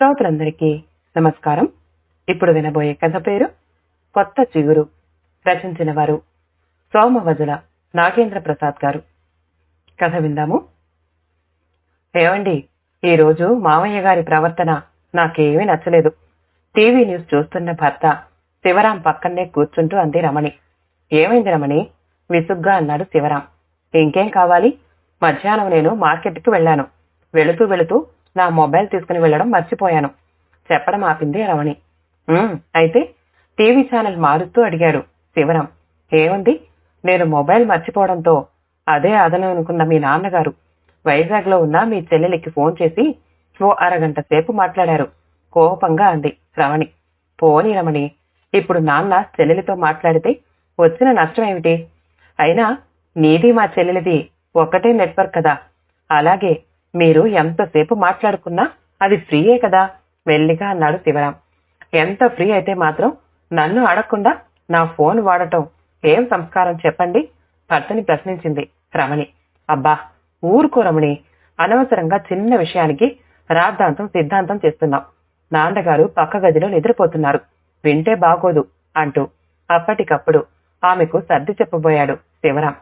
శ్రోతలందరికీ నమస్కారం. ఇప్పుడు వినబోయే కథ పేరు కొత్త చిగురు. రచించిన వారు సోమవజుల నాగేంద్ర ప్రసాద్ గారు. కథ విందాము. ఏమండి ఈరోజు మామయ్య గారి ప్రవర్తన నాకేమీ నచ్చలేదు. టీవీ న్యూస్ చూస్తున్న భర్త శివరాం పక్కనే కూర్చుంటూ అంది రమణి. ఏమైంది రమణి? విసుగ్గా అన్నాడు శివరాం. ఇంకేం కావాలి? మధ్యాహ్నం నేను మార్కెట్కి వెళ్ళాను. వెళుతూ వెళుతూ నా మొబైల్ తీసుకుని వెళ్ళడం మర్చిపోయాను. చెప్పడం ఆపింది రమణి. అయితే టీవీ ఛానల్ మారుస్తూ అడిగాడు శివరాం. ఏముంది? నేను మొబైల్ మర్చిపోవడంతో అదే అదను అనుకున్న మీ నాన్నగారు వైజాగ్లో ఉన్న మీ చెల్లెలికి ఫోన్ చేసి ఓ అరగంట సేపు మాట్లాడారు. కోపంగా అంది రమణి. పోనీ రమణి ఇప్పుడు నాన్న చెల్లెలితో మాట్లాడితే వచ్చిన నష్టం ఏమిటి? అయినా నీది మా చెల్లెలిది ఒక్కటే నెట్వర్క్ కదా. అలాగే మీరు ఎంతసేపు మాట్లాడుకున్నా అది ఫ్రీయే కదా? మెల్లిగా అన్నాడు శివరాం. ఎంత ఫ్రీ అయితే మాత్రం నన్ను అడగకుండా నా ఫోన్ వాడటం. ఏం సంస్కారం చెప్పండి? భర్తని ప్రశ్నించింది రమణి. అబ్బా ఊరుకో రమణి. అనవసరంగా చిన్న విషయానికి రాద్ధాంతం సిద్ధాంతం చేస్తున్నాం నాన్నగారు పక్క గదిలో నిద్రపోతున్నారు. వింటే బాగోదు అంటూ అప్పటికప్పుడు ఆమెకు సర్ది చెప్పబోయాడు శివరాం.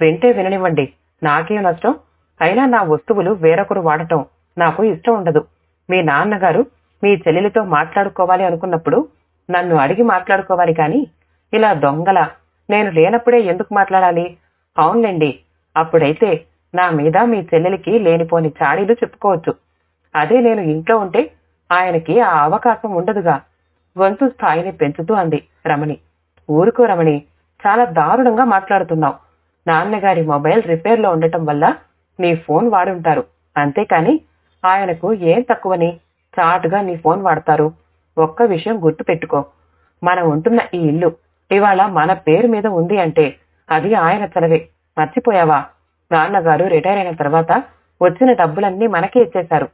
వింటే విననివ్వండి. నాకేం నష్టం? అయినా నా వస్తువులు వేరొకరు వాడటం నాకు ఇష్టం ఉండదు. మీ నాన్నగారు మీ చెల్లెలితో మాట్లాడుకోవాలి అనుకున్నప్పుడు నన్ను అడిగి మాట్లాడుకోవాలి కానీ ఇలా దొంగల నేను లేనప్పుడే ఎందుకు మాట్లాడాలి? అవునులేండి అప్పుడైతే నా మీద మీ చెల్లెలికి లేనిపోని చాడీలు చెప్పుకోవచ్చు. అదే నేను ఇంట్లో ఉంటే ఆయనకి ఆ అవకాశం ఉండదుగా. గొంతు స్థాయిని పెంచుతూ అంది రమణి. ఊరుకో రమణి చాలా దారుణంగా మాట్లాడుతున్నావు. నాన్నగారి మొబైల్ రిపేర్లో ఉండటం వల్ల నీ ఫోన్ వాడుంటారు. అంతేకాని ఆయనకు ఏం తక్కువని చాటుగా నీ ఫోన్ వాడతారు. ఒక్క విషయం గుర్తు పెట్టుకో. మనం ఉంటున్న ఈ ఇల్లు ఇవాళ మన పేరు మీద ఉంది అంటే అది ఆయన చలవే మర్చిపోయావా? నాన్నగారు రిటైర్ అయిన తర్వాత వచ్చిన డబ్బులన్నీ మనకే ఇచ్చేశారు.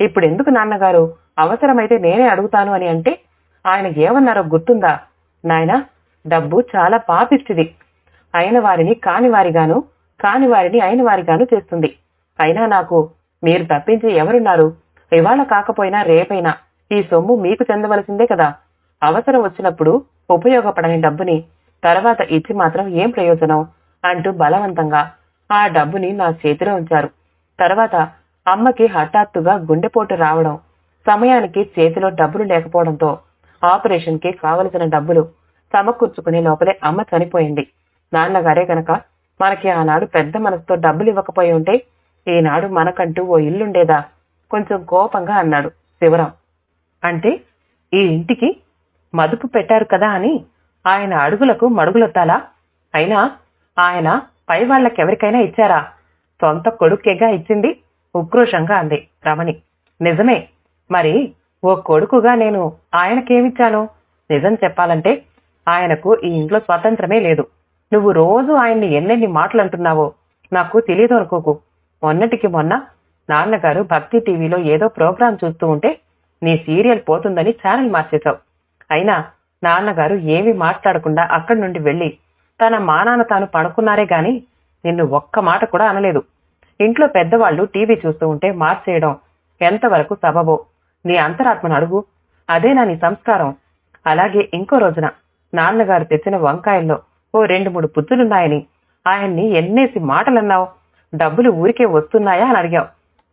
ఇప్పుడు ఎందుకు నాన్నగారు? అవసరమైతే నేనే అడుగుతాను అని అంటే ఆయన ఏమన్నారో గుర్తుందా? నాయనా డబ్బు చాలా పాపిష్టిది. అయిన వారిని కాని వారిగాను కాని వారిని అయిన వారిగాను చేస్తుంది. అయినా నాకు మీరు తప్పించి ఎవరున్నారు? ఇవాళ కాకపోయినా రేపైనా ఈ సొమ్ము మీకు చెందవలసిందే కదా. అవసరం వచ్చినప్పుడు ఉపయోగపడని డబ్బుని తర్వాత ఇచ్చి మాత్రం ఏం ప్రయోజనం? అంటూ బలవంతంగా ఆ డబ్బుని నా చేతిలో ఉంచారు. తర్వాత అమ్మకి హఠాత్తుగా గుండెపోటు రావడం సమయానికి చేతిలో డబ్బులు లేకపోవడంతో ఆపరేషన్కి కావలసిన డబ్బులు సమకూర్చుకునే లోపలే అమ్మ చనిపోయింది. నాన్నగారే గనక మనకి ఆనాడు పెద్ద మనసుతో డబ్బులు ఇవ్వకపోయి ఉంటే ఈనాడు మనకంటూ ఓ ఇల్లుండేదా? కొంచెం కోపంగా అన్నాడు శివరాం. అంటే ఈ ఇంటికి మదుపు పెట్టారు కదా అని ఆయన అడుగులకు మడుగులొత్తాలా? అయినా ఆయన పై వాళ్ళకెవరికైనా ఇచ్చారా? సొంత కొడుకేగా ఇచ్చింది ఉక్రోషంగా అంది రమణి. నిజమే. మరి ఓ కొడుకుగా నేను ఆయనకేమిచ్చాను? నిజం చెప్పాలంటే ఆయనకు ఈ ఇంట్లో స్వాతంత్రమే లేదు. నువ్వు రోజు ఆయన్ని ఎన్నెన్ని మాటలు అంటున్నావో నాకు తెలియదు అనుకోకు. మొన్నటికి మొన్న నాన్నగారు భక్తి టీవీలో ఏదో ప్రోగ్రాం చూస్తూ ఉంటే నీ సీరియల్ పోతుందని ఛానల్ మార్చేశావు. అయినా నాన్నగారు ఏమీ మాట్లాడకుండా అక్కడి నుండి వెళ్ళి తన మానాన తాను పడుకున్నారే గాని నిన్ను ఒక్క మాట కూడా అనలేదు. ఇంట్లో పెద్దవాళ్ళు టీవీ చూస్తూ ఉంటే మార్చేయడం ఎంతవరకు సబబో? నీ అంతరాత్మను అడుగు. అదేనా నీ సంస్కారం? అలాగే ఇంకో రోజున నాన్నగారు తెచ్చిన వంకాయల్లో ఓ రెండు మూడు పుత్తులున్నాయని ఆయన్ని ఎన్నేసి మాటలన్నావు? డబ్బులు ఊరికే వస్తున్నాయా అని అడిగావు.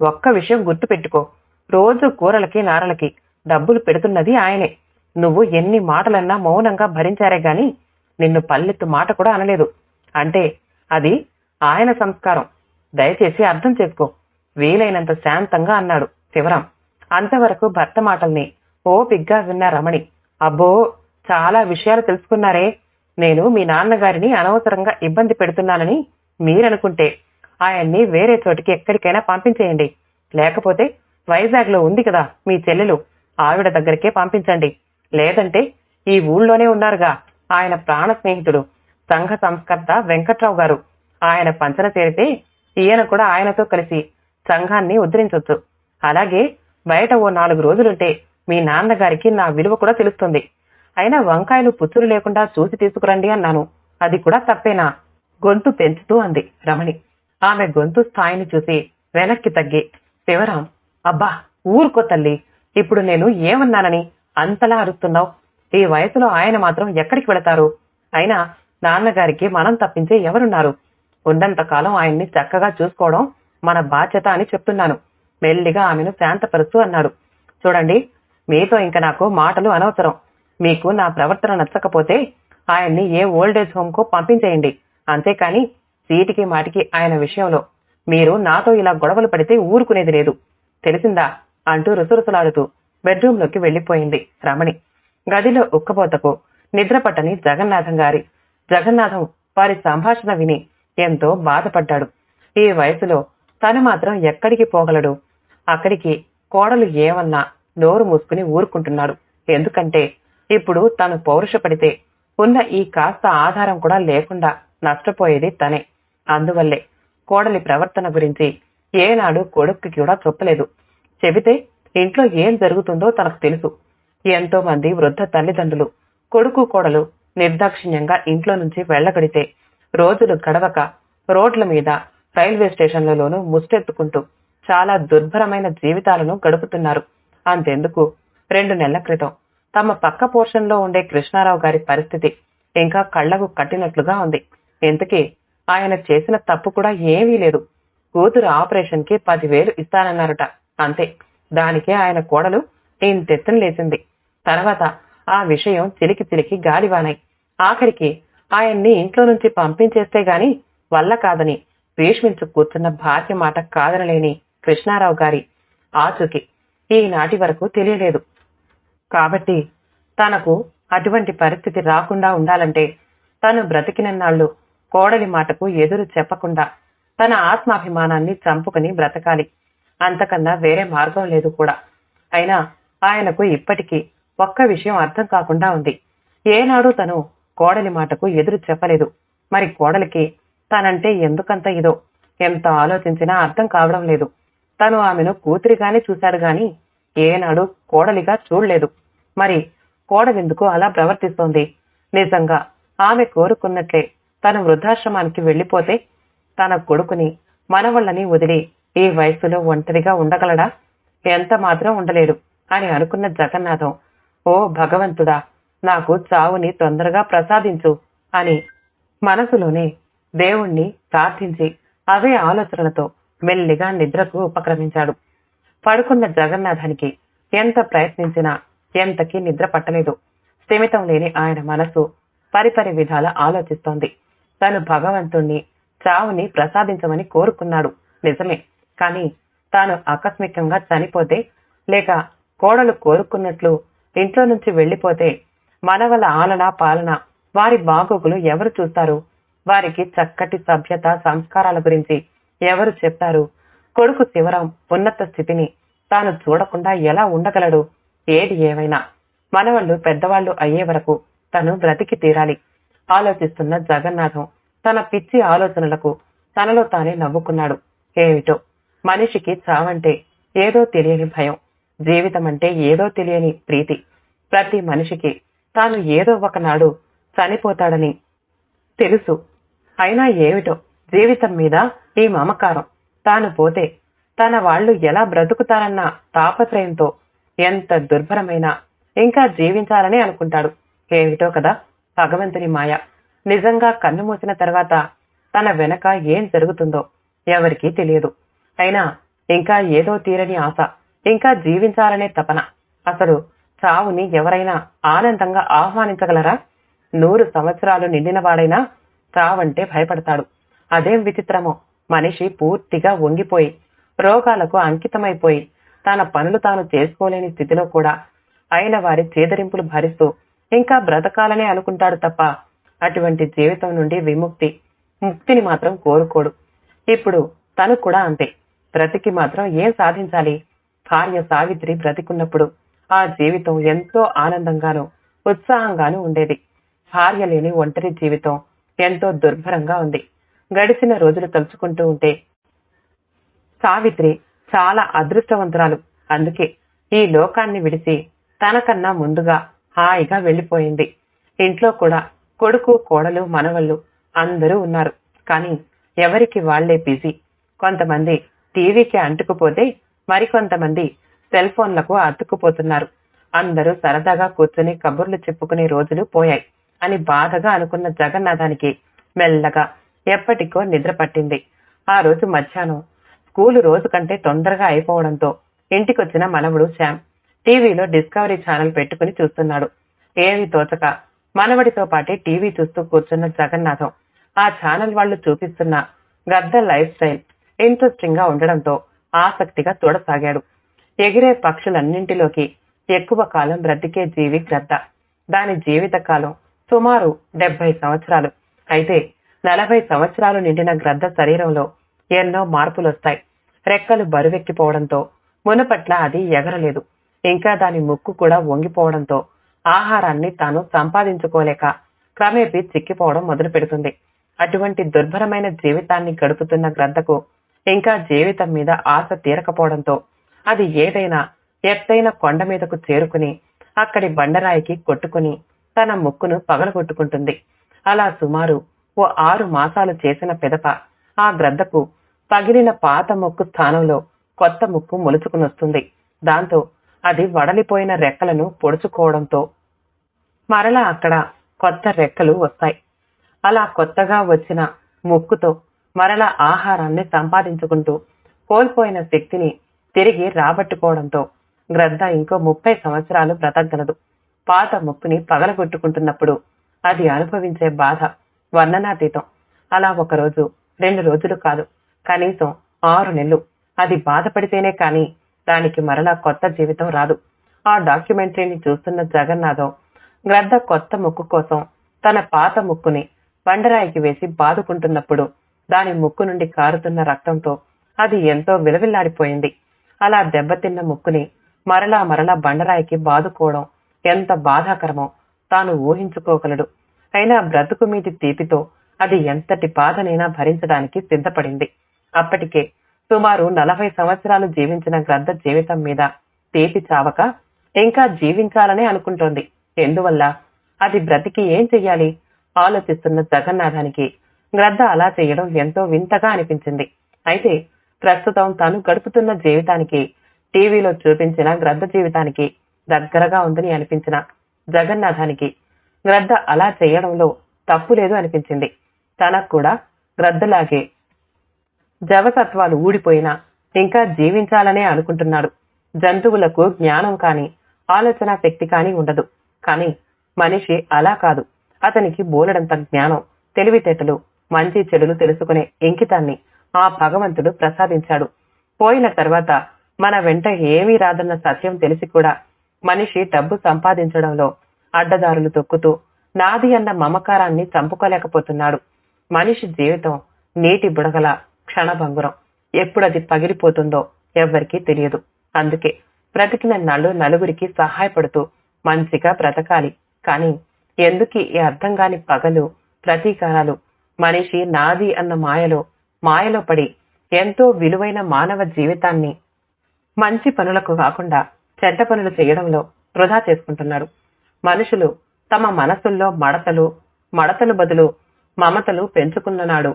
ఒక్క విషయం గుర్తుపెట్టుకో. రోజు కూరలకి నారలకి డబ్బులు పెడుతున్నది ఆయనే. నువ్వు ఎన్ని మాటలన్నా మౌనంగా భరించారే గాని నిన్ను పల్లెత్తు మాట కూడా అనలేదు. అంటే అది ఆయన సంస్కారం. దయచేసి అర్థం చేసుకో. వీలైనంత శాంతంగా అన్నాడు శివరాం. అంతవరకు భర్త మాటల్ని ఓపిగ్గా విన్న రమణి. అబ్బో చాలా విషయాలు తెలుసుకున్నారే. నేను మీ నాన్నగారిని అనవసరంగా ఇబ్బంది పెడుతున్నానని మీరనుకుంటే ఆయన్ని వేరే చోటికి ఎక్కడికైనా పంపించేయండి. లేకపోతే వైజాగ్లో ఉంది కదా మీ చెల్లెలు. ఆవిడ దగ్గరికే పంపించండి. లేదంటే ఈ ఊళ్ళోనే ఉన్నారుగా ఆయన ప్రాణ స్నేహితుడు సంఘ సంస్కర్త వెంకట్రావు గారు. ఆయన పంచన చేరితే ఈయన కూడా ఆయనతో కలిసి సంఘాన్ని ఉద్ధరించవచ్చు అలాగే బయట ఓ నాలుగు రోజులుంటే మీ నాన్నగారికి నా విలువ కూడా తెలుస్తుంది. అయినా వంకాయలు పుచ్చులు లేకుండా చూసి తీసుకురండి అన్నాను. అది కూడా తప్పేనా? గొంతు పెంచుతూ అంది రమణి. ఆమె గొంతు స్థాయిని చూసి వెనక్కి తగ్గి శివరాం అబ్బా ఊరుకో తల్లి. ఇప్పుడు నేను ఏమన్నానని అంతలా అరుస్తున్నావు? ఈ వయసులో ఆయన మాత్రం ఎక్కడికి వెళతారు? అయినా నాన్నగారికి మనం తప్పించే ఎవరున్నారు? ఉన్నంతకాలం ఆయన్ని చక్కగా చూసుకోవడం మన బాధ్యత అని చెప్తున్నాను. మెల్లిగా ఆమెను శాంతపరుస్తూ అన్నాడు. చూడండి మీతో ఇంక నాకు మాటలు అనవసరం. మీకు నా ప్రవర్తన నచ్చకపోతే ఆయన్ని ఏ ఓల్డేజ్ హోమ్కో పంపించేయండి. అంతేకాని సీటికి మాటికి ఆయన విషయంలో మీరు నాతో ఇలా గొడవలు పడితే ఊరుకునేది లేదు. తెలిసిందా? అంటూ రుసరుసలాడుతూ బెడ్రూంలోకి వెళ్ళిపోయింది రమణి. గదిలో ఉక్కబోతకు నిద్రపట్టని జగన్నాథం గారి. జగన్నాథం వారి సంభాషణ విని ఎంతో బాధపడ్డాడు. ఈ వయసులో తను మాత్రం ఎక్కడికి పోగలడు? అక్కడికి కోడలు ఏమన్నా నోరు మూసుకుని ఊరుకుంటున్నాడు. ఎందుకంటే ఇప్పుడు తను పౌరుషపడితే ఉన్న ఈ కాస్త ఆధారం కూడా లేకుండా నష్టపోయేది తనే. అందువల్లే కోడలి ప్రవర్తన గురించి ఏనాడు కొడుక్కి కూడా చెప్పలేదు. చెబితే ఇంట్లో ఏం జరుగుతుందో తనకు తెలుసు. ఎంతో మంది వృద్ధ తల్లిదండ్రులు కొడుకు కోడలు నిర్దాక్షిణ్యంగా ఇంట్లో నుంచి వెళ్ళగడితే రోజులు గడవక రోడ్ల మీద రైల్వే స్టేషన్లలోనూ ముష్టెత్తుకుంటూ చాలా దుర్భరమైన జీవితాలను గడుపుతున్నారు. అంతెందుకు? రెండు నెలల క్రితం. తమ పక్క పోర్షన్లో ఉండే కృష్ణారావు గారి పరిస్థితి ఇంకా కళ్ళకు కట్టినట్లుగా ఉంది. ఇంతకీ ఆయన చేసిన తప్పు కూడా ఏమీ లేదు. కూతురు ఆపరేషన్కి పదివేలు ఇస్తానన్నారట. అంతే. దానికే ఆయన కోడలు ఇంతెత్తున లేచింది. తర్వాత ఆ విషయం చిలికి చిలికి గాలివానాయి. ఆఖరికి ఆయన్ని ఇంట్లో నుంచి పంపించేస్తే గాని వల్ల కాదని భీష్మించు కూర్చున్న భార్య మాట కాదనలేని కృష్ణారావు గారి ఆచూకి ఈనాటి వరకు తెలియలేదు. కాబట్టి తనకు అటువంటి పరిస్థితి రాకుండా ఉండాలంటే తను బ్రతికినన్నాళ్ళు కోడలి మాటకు ఎదురు చెప్పకుండా తన ఆత్మాభిమానాన్ని చంపుకుని బ్రతకాలి. అంతకన్నా వేరే మార్గం లేదు కూడా. అయినా ఆయనకు ఇప్పటికీ ఒక్క విషయం అర్థం కాకుండా ఉంది. ఏనాడు తను కోడలి మాటకు ఎదురు చెప్పలేదు. మరి కోడలికి తనంటే ఎందుకంత ఇదో? ఎంత ఆలోచించినా అర్థం కావడం లేదు. తను ఆమెను కూతురిగానే చూశాడు గాని ఏనాడు కోడలిగా చూడలేదు. మరి కోడలెందుకు అలా ప్రవర్తిస్తోంది. నిజంగా ఆమె కోరుకున్నట్లే తను వృద్ధాశ్రమానికి వెళ్ళిపోతే తన కొడుకుని మనవళ్ళని వదిలి ఈ వయసులో ఒంటరిగా ఉండగలడా? ఎంత మాత్రం ఉండలేడు అని అనుకున్న జగన్నాథం ఓ భగవంతుడా నాకు చావుని తొందరగా ప్రసాదించు అని మనసులోనే దేవుణ్ణి ప్రార్థించి అవే ఆలోచనలతో మెల్లిగా నిద్రకు ఉపక్రమించాడు. పడుకున్న జగన్నాథానికి ఎంత ప్రయత్నించినా ఎంతకీ నిద్ర పట్టలేదు. స్థిమితం లేని ఆయన మనసు పరిపరి విధాల ఆలోచిస్తోంది. తను భగవంతుణ్ణి చావుని ప్రసాదించమని కోరుకున్నాడు. నిజమే. కాని తాను ఆకస్మికంగా చనిపోతే లేక కోడలు కోరుకున్నట్లు ఇంట్లో నుంచి వెళ్ళిపోతే మనవల ఆలన పాలన వారి బాగోగులు ఎవరు చూస్తారు? వారికి చక్కటి సభ్యత సంస్కారాల గురించి ఎవరు చెప్తారు? కొడుకు శివరాం ఉన్నత స్థితిని తాను చూడకుండా ఎలా ఉండగలడు? ఏది ఏవైనా మనవళ్ళు పెద్దవాళ్ళు అయ్యే వరకు తను బ్రతికి తీరాలి. ఆలోచిస్తున్న జగన్నాథం తన పిచ్చి ఆలోచనలకు తనలో తానే నవ్వుకున్నాడు. ఏమిటో? మనిషికి చావంటే ఏదో తెలియని భయం. జీవితం అంటే ఏదో తెలియని ప్రీతి. ప్రతి మనిషికి తాను ఏదో ఒకనాడు చనిపోతాడని తెలుసు. అయినా ఏమిటో? జీవితం మీద ఈ మమకారం. తాను పోతే తన వాళ్ళు ఎలా బ్రతుకుతారన్న తాపత్రయంతో ఎంత దుర్భరమైన. ఇంకా జీవించాలని అనుకుంటాడు. ఏమిటో కదా భగవంతుని మాయ. నిజంగా కన్ను మూసిన తర్వాత తన వెనక ఏం జరుగుతుందో ఎవరికీ తెలియదు. అయినా ఇంకా ఏదో తీరని ఆశ ఇంకా జీవించాలనే తపన. అసలు చావుని ఎవరైనా ఆనందంగా ఆహ్వానించగలరా? నూరు సంవత్సరాలు నిండినవాడైనా చావంటే భయపడతాడు. అదేం విచిత్రమో. మనిషి పూర్తిగా వంగిపోయి రోగాలకు అంకితమైపోయి తన పనులు తాను చేసుకోలేని స్థితిలో కూడా అయిన వారి చేదరింపులు భరిస్తూ ఇంకా బ్రతకాలనే అనుకుంటాడు తప్ప అటువంటి జీవితం నుండి విముక్తి ముక్తిని మాత్రం కోరుకోడు. ఇప్పుడు తను కూడా అంతే. బ్రతికి మాత్రం ఏం సాధించాలి? భార్య సావిత్రి బ్రతికున్నప్పుడు ఆ జీవితం ఎంతో ఆనందంగానూ ఉత్సాహంగానూ ఉండేది. భార్య లేని ఒంటరి జీవితం ఎంతో దుర్భరంగా ఉంది. గడిచిన రోజులు తలుచుకుంటూ ఉంటే సావిత్రి చాలా అదృష్టవంతురాలు. అందుకే ఈ లోకాన్ని విడిచి తనకన్నా ముందుగా హాయిగా వెళ్ళిపోయింది ఇంట్లో కూడా కొడుకు కోడలు మనవళ్ళు అందరూ ఉన్నారు. కానీ ఎవరికి వాళ్ళే బిజీ. కొంతమంది టీవీకి అంటుకుపోతే మరికొంతమంది సెల్ ఫోన్లకు అతుక్కుపోతున్నారు. అందరూ సరదాగా కూర్చుని కబుర్లు చెప్పుకునే రోజులు పోయాయి అని బాధగా అనుకున్న జగన్నాథానికి మెల్లగా ఎప్పటికో నిద్ర పట్టింది. ఆ రోజు మధ్యాహ్నం స్కూలు రోజు కంటే తొందరగా అయిపోవడంతో ఇంటికొచ్చిన మనవడు శ్యామ్ టీవీలో డిస్కవరీ ఛానల్ పెట్టుకుని చూస్తున్నాడు. ఏమీ తోచక మనవడితో పాటే టీవీ చూస్తూ కూర్చున్న జగన్నాథం ఆ ఛానల్ వాళ్ళు చూపిస్తున్న గద్ద లైఫ్ స్టైల్ ఇంట్రెస్టింగ్గా ఉండడంతో ఆసక్తిగా చూడసాగాడు. ఎగిరే పక్షులన్నింటిలోకి ఎక్కువ కాలం బ్రతికే జీవి గ్రద్ద. దాని జీవిత కాలం సుమారు డెబ్బై సంవత్సరాలు. అయితే నలభై సంవత్సరాలు నిండిన గ్రద్ద శరీరంలో ఎన్నో మార్పులు వస్తాయి రెక్కలు బరువెక్కిపోవడంతో మునుపట్ల అది ఎగరలేదు. ఇంకా దాని ముక్కు కూడా వంగిపోవడంతో ఆహారాన్ని తాను సంపాదించుకోలేక క్రమేపీ చిక్కిపోవడం మొదలు పెడుతుంది. అటువంటి దుర్భరమైన జీవితాన్ని గడుపుతున్న గ్రద్దకు ఇంకా జీవితం మీద ఆశ తీరకపోవడంతో అది ఏదైనా ఎత్తైన కొండ మీదకు చేరుకుని అక్కడి బండరాయికి కొట్టుకుని తన ముక్కును పగలగొట్టుకుంటుంది. అలా సుమారు ఓ ఆరు మాసాలు చేసిన పిదప ఆ గ్రద్దకు పగిలిన పాత ముక్కు స్థానంలో కొత్త ముక్కు మొలుచుకునొస్తుంది దాంతో అది వడలిపోయిన రెక్కలను పొడుచుకోవడంతో మరలా అక్కడ కొత్త రెక్కలు వస్తాయి. అలా కొత్తగా వచ్చిన ముక్కుతో మరలా ఆహారాన్ని సంపాదించుకుంటూ కోల్పోయిన శక్తిని తిరిగి రాబట్టుకోవడంతో గ్రద్ద ఇంకో ముప్పై సంవత్సరాలు బ్రతకగలదు. పాత ముక్కుని పగలగొట్టుకుంటున్నప్పుడు అది అనుభవించే బాధ వర్ణనాతీతం. అలా ఒక రోజు రెండు రోజులు కాదు. కనీసం ఆరు నెలలు. అది బాధపడితేనే కాని దానికి మరలా కొత్త జీవితం రాదు. ఆ డాక్యుమెంటరీని చూస్తున్న జగన్నాథం గ్రద్ద కొత్త ముక్కు కోసం తన పాత ముక్కుని బండరాయికి వేసి బాదుకుంటున్నప్పుడు దాని ముక్కు నుండి కారుతున్న రక్తంతో అది ఎంతో విలవిల్లాడిపోయింది. అలా దెబ్బతిన్న ముక్కుని మరలా మరలా బండరాయికి బాదుకోవడం ఎంత బాధాకరమో తాను ఊహించుకోగలడు. అయినా బ్రతుకు మీది తీపితో అది ఎంతటి బాధనైనా భరించడానికి సిద్ధపడింది. అప్పటికే సుమారు నలభై సంవత్సరాలు జీవించిన గ్రద్ద జీవితం మీద తీపి చావక ఇంకా జీవించాలనే అనుకుంటోంది. ఎందువల్ల? అది బ్రతికి ఏం చెయ్యాలి? ఆలోచిస్తున్న జగన్నాథానికి గ్రద్ద అలా చేయడం ఎంతో వింతగా అనిపించింది. అయితే ప్రస్తుతం తను గడుపుతున్న జీవితానికి టీవీలో చూపించిన గ్రద్ద జీవితానికి దగ్గరగా ఉందని అనిపించిన జగన్నాథానికి గ్రద్ద అలా చేయడంలో తప్పు లేదు అనిపించింది. తనకు కూడా గ్రద్దలాగే జవసత్వాలు ఊడిపోయినా ఇంకా జీవించాలనే అనుకుంటున్నాడు. జంతువులకు జ్ఞానం కాని ఆలోచన శక్తి కాని ఉండదు. కానీ మనిషి అలా కాదు. అతనికి బోలెడంత జ్ఞానం తెలివితేటలు మంచి చెడులు తెలుసుకునే ఇంకితాన్ని ఆ భగవంతుడు ప్రసాదించాడు. పోయిన తర్వాత మన వెంట ఏమీ రాదన్న సత్యం తెలిసి కూడా మనిషి డబ్బు సంపాదించడంలో అడ్డదారులు తొక్కుతూ నాది అన్న మమకారాన్ని చంపుకోలేకపోతున్నాడు. మనిషి జీవితం నీటి బుడగల క్షణభంగురం. ఎప్పుడది పగిలిపోతుందో ఎవ్వరికీ తెలియదు. అందుకే బ్రతికిన నలు నలుగురికి సహాయపడుతూ మంచిగా బ్రతకాలి. కానీ ఎందుకు ఈ అర్థం కాని పగలు ప్రతీకారాలు మనిషి నాది అన్న మాయలో మాయలో పడి ఎంతో విలువైన మానవ జీవితాన్ని మంచి పనులకు కాకుండా చెడ్డ పనులు చేయడంలో వృధా చేసుకుంటున్నారు. మనుషులు తమ మనసుల్లో మడతలు మడతలు బదులు మమతలు పెంచుకున్న నాడు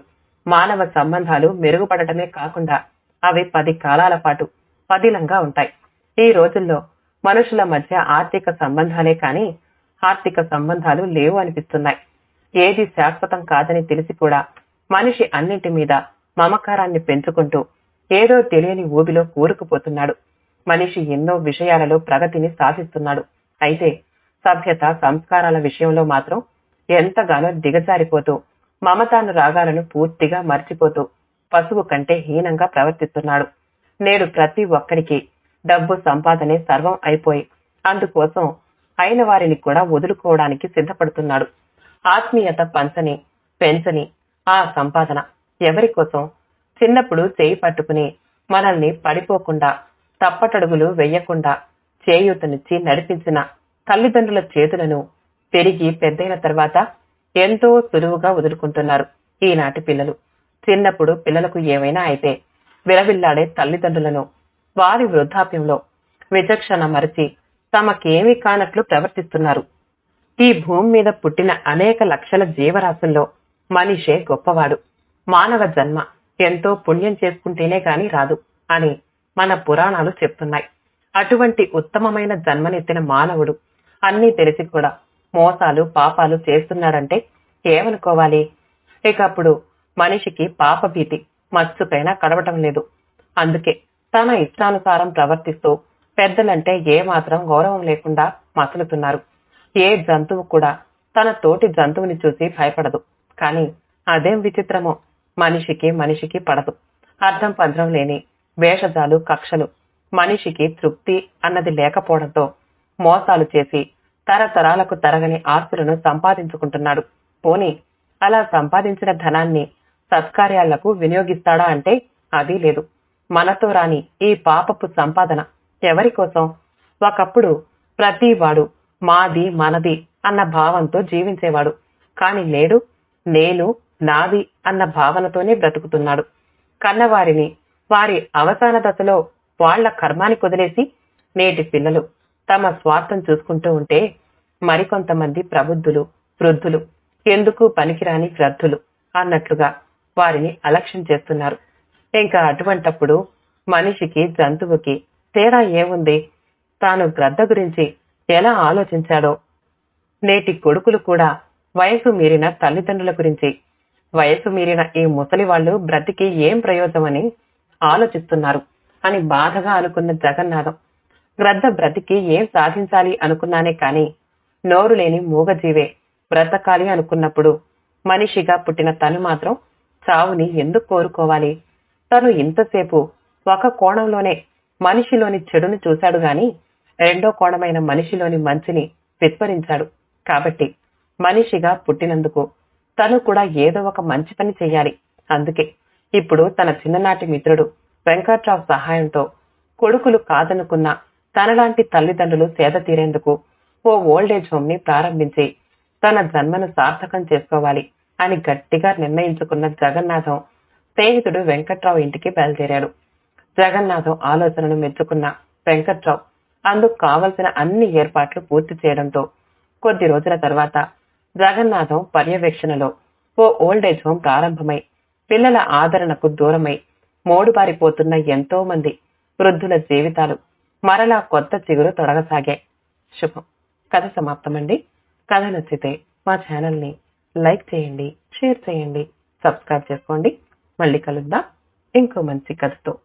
మానవ సంబంధాలు మెరుగుపడటమే కాకుండా అవి పది కాలాల పాటు పదిలంగా ఉంటాయి. ఈ రోజుల్లో మనుషుల మధ్య ఆర్థిక సంబంధాలే కాని ఆర్థిక సంబంధాలు లేవు అనిపిస్తున్నాయి. ఏది శాశ్వతం కాదని తెలిసి కూడా మనిషి అన్నింటి మీద మమకారాన్ని పెంచుకుంటూ ఏదో తెలియని ఊబిలో కూరుకుపోతున్నాడు. మనిషి ఎన్నో విషయాలలో ప్రగతిని సాధిస్తున్నాడు. అయితే సభ్యత సంస్కారాల విషయంలో మాత్రం ఎంతగానో దిగజారిపోతూ మమతాను రాగాలను పూర్తిగా మర్చిపోతూ పశువు కంటే హీనంగా ప్రవర్తిస్తున్నాడు. నేడు ప్రతి ఒక్కరికి డబ్బు సంపాదనే సర్వం అయిపోయి అందుకోసం అయిన వారిని కూడా వదులుకోవడానికి సిద్ధపడుతున్నాడు. ఆత్మీయత పంచని పెంచని ఆ సంపాదన ఎవరి కోసం? చిన్నప్పుడు చేయి పట్టుకుని మనల్ని పడిపోకుండా తప్పటడుగులు వెయ్యకుండా చేయూతనిచ్చి నడిపించిన తల్లిదండ్రుల చేతులను పెరిగి పెద్దయిన తర్వాత ఎంతో సులువుగా వదులుకుంటున్నారు ఈనాటి పిల్లలు. చిన్నప్పుడు పిల్లలకు ఏమైనా అయితే విలవిల్లాడే తల్లిదండ్రులను వారి వృద్ధాప్యంలో విచక్షణ మరచి తమకేమీ కానట్లు ప్రవర్తిస్తున్నారు. ఈ భూమి మీద పుట్టిన అనేక లక్షల జీవరాశుల్లో మనిషే గొప్పవాడు. మానవ జన్మ ఎంతో పుణ్యం చేసుకుంటేనే గాని రాదు అని మన పురాణాలు చెప్తున్నాయి. అటువంటి ఉత్తమమైన జన్మనెత్తిన మానవుడు అన్నీ తెలిసి కూడా మోసాలు పాపాలు చేస్తున్నాడంటే ఏమనుకోవాలి? ఇక అప్పుడు మనిషికి పాప భీతి కడవటం లేదు. అందుకే తన ఇష్టానుసారం ప్రవర్తిస్తూ పెద్దలంటే ఏ మాత్రం గౌరవం లేకుండా మసలుతున్నారు. ఏ జంతువు కూడా తన తోటి జంతువుని చూసి భయపడదు. కానీ అదేం విచిత్రమో మనిషికి మనిషికి పడదు. అర్థం పద్రం లేని వేషజాలు కక్షలు మనిషికి తృప్తి అన్నది లేకపోవడంతో మోసాలు చేసి తరతరాలకు తరగని ఆస్తులను సంపాదించుకుంటున్నాడు. పోనీ అలా సంపాదించిన ధనాన్ని సత్కార్యాలకు వినియోగిస్తాడా అంటే అది లేదు. మనతో రాని ఈ పాపపు సంపాదన ఎవరి కోసం? ఒకప్పుడు ప్రతి వాడు మాది మనది అన్న భావంతో జీవించేవాడు. కాని నేడు నేను నాది అన్న భావనతోనే బ్రతుకుతున్నాడు. కన్నవారిని వారి అవసాన దశలో వాళ్ళ కర్మానికి వదిలేసి నేటి పిల్లలు తమ స్వార్థం చూసుకుంటూ ఉంటే మరికొంతమంది ప్రబుద్ధులు వృద్ధులు ఎందుకు పనికిరాని గ్రద్ధులు అన్నట్లుగా వారిని అలక్ష్యం చేస్తున్నారు. ఇంకా అటువంటప్పుడు మనిషికి జంతువుకి తేడా ఏముంది? తాను గ్రద్ద గురించి ఎలా ఆలోచించాడో? నేటి కొడుకులు కూడా వయసు మీరిన తల్లిదండ్రుల గురించి వయసు మీరిన ఈ ముసలి వాళ్ళు బ్రతికి ఏం ప్రయోజనమని ఆలోచిస్తున్నారు అని బాధగా అనుకున్న జగన్నాథం శ్రద్ధ బ్రతికి ఏం సాధించాలి అనుకున్నానే కాని నోరు లేని మూగజీవే బ్రతకాలి అనుకున్నప్పుడు మనిషిగా పుట్టిన తను మాత్రం చావుని ఎందుకు కోరుకోవాలి? తను ఇంతసేపు ఒక కోణంలోనే మనిషిలోని చెడును చూశాడు గాని రెండో కోణమైన మనిషిలోని మంచిని విస్మరించాడు. కాబట్టి మనిషిగా పుట్టినందుకు తను కూడా ఏదో ఒక మంచి పని చెయ్యాలి అందుకే ఇప్పుడు తన చిన్ననాటి మిత్రుడు వెంకట్రావు సహాయంతో కొడుకులు కాదనుకున్న తనలాంటి తల్లిదండ్రులు సేద తీరేందుకు ఓ ఓల్డేజ్ హోమ్ని ప్రారంభించి తన జన్మను సార్థకం చేసుకోవాలి అని గట్టిగా నిర్ణయించుకున్న జగన్నాథం స్నేహితుడు వెంకట్రావు ఇంటికి బయలుదేరాడు. జగన్నాథం ఆలోచనను మెచ్చుకున్న వెంకట్రావు అందుకు కావలసిన అన్ని ఏర్పాట్లు పూర్తి చేయడంతో కొద్ది రోజుల తర్వాత జగన్నాథం పర్యవేక్షణలో ఓ ఓల్డేజ్ హోమ్ ప్రారంభమై పిల్లల ఆదరణకు దూరమై మోడుబారిపోతున్న ఎంతో మంది వృద్ధుల జీవితాలు మరలా కొత్త చిగురు తొడగసాగాయి శుభం. కథ సమాప్తమండి. కథ నచ్చితే మా ఛానల్ని లైక్ చేయండి షేర్ చేయండి సబ్స్క్రైబ్ చేసుకోండి. మళ్ళీ కలుద్దాం. ఇంకో మంచి కథతో.